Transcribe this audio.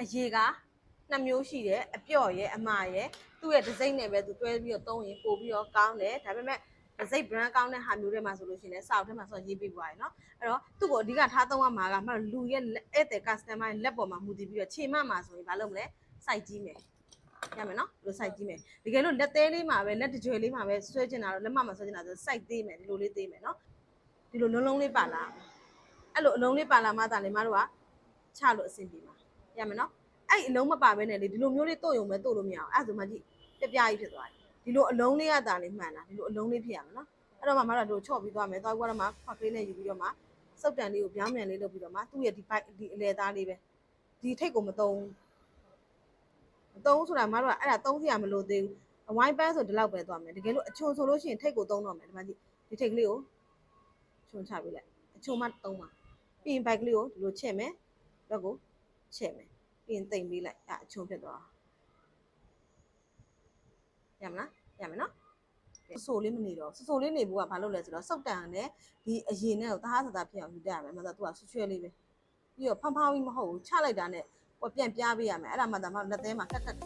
အရေးကနှစ်မျိုးရှိတယ်အပြော့ရဲ့အမရဲ့သူ့ရဲ့ဒီဇိုင်းနဲ့ပဲသူတွဲပြီးတော့သုံးရင်ပို့ပြီးတော့ကောင်းတယ်ဒါပေမဲ့ဒီဇိုင်း brand ကောင်းတဲ့ဟာမျိုးတွေမှာဆိုလို့ရှိရင်လည်းစောက်ထဲမှာဆိုရေးပေးပွားရယ်နော်အဲ့တော့သူ့ကိုအဓိကထားသုံးရမှာကမှလူရဲ့ဧည့်သည် customer ရဲ့လက်ပေါ်မှာမူတည်ပြီးတော့ချိန်မှမှာဆိုရင်ဘာလုပ်မလဲစိုက်ကြည့်မယ်ရမယ်နော်ဒီလိုစိုက်ကြည့်မယ်တကယ်လို့လက်သေးလေးမှာပဲလက်တကြွယ်လေးမှာပဲဆွဲချင်တာတော့လက်မမှာဆွဲချင်တာဆိုစိုက်သေးမယ်ဒီလိုလေးသေးမယ်နော်ဒီလိုလုံးလုံးလေးပါလာအဲ့လိုအလုံးလေးပါလာမှသာလေမတို့ကချလို့အဆင်ပြေမှာ ရမယ်နော်အဲ့အလုံးမပါဘဲနဲ့လေဒီလိုမျိုးလေးတို့ယုံမဲ့တို့လို့မရအောင်အဲ့ဒါဆိုမှကြည့်ပြပြကြီးဖြစ်သွားတယ်ဒီလိုအလုံးလေးကတာလေးမှန်တာဒီလိုအလုံးလေးဖြစ်ရမှာနော်အဲ့တော့မှမတို့တို့ချော့ပြီးသွားမယ်သွားကြတော့မှဖောက်ကလေးနဲ့ယူပြီးတော့မှစုပ်တန်လေးကိုပြောင်းမြန်လေးလုပ်ပြီးတော့မှသူ့ရဲ့ဒီဘိုက်ဒီအလဲသားလေးပဲဒီထိတ်ကိုမသုံးမသုံးဆိုတာမတို့ကအဲ့ဒါသုံးစရာမလိုသေးဘူးအဝိုင်းပန်းဆိုဒီလောက်ပဲသွားမယ်တကယ်လို့အချုံဆိုလို့ရှိရင်ထိတ်ကိုသုံးတော့မယ်ဒီမှာကြည့်ဒီထိတ်ကလေးကိုချုံချပေးလိုက်အချုံမှသုံးပါပြီးရင်ဘိုက်ကလေးကိုဒီလိုချက်မယ်ဘက်ကို ချက်မယ်ပြီးရင်တိမ်ပေးလိုက်အဲအချုံဖြစ်သွားရမလားရမယ်နော်ဆဆိုလေးမနေတော့ဆဆိုလေးနေဖို့ကဘာလို့လဲဆိုတော့စောက်တန်နဲ့ဒီအရင်နဲ့ကိုတဟားစတာဖြစ်အောင်ယူတတ်ရမယ်မဟုတ်တော့သူကဆွဆွဲလေးပဲပြီးတော့ဖောင်းဖောင်းကြီးမဟုတ်ဘူးချလိုက်တာနဲ့ဟိုပြန်ပြားပေးရမယ်အဲ့ဒါမှသာမလက်သေးမှာခက်ခက်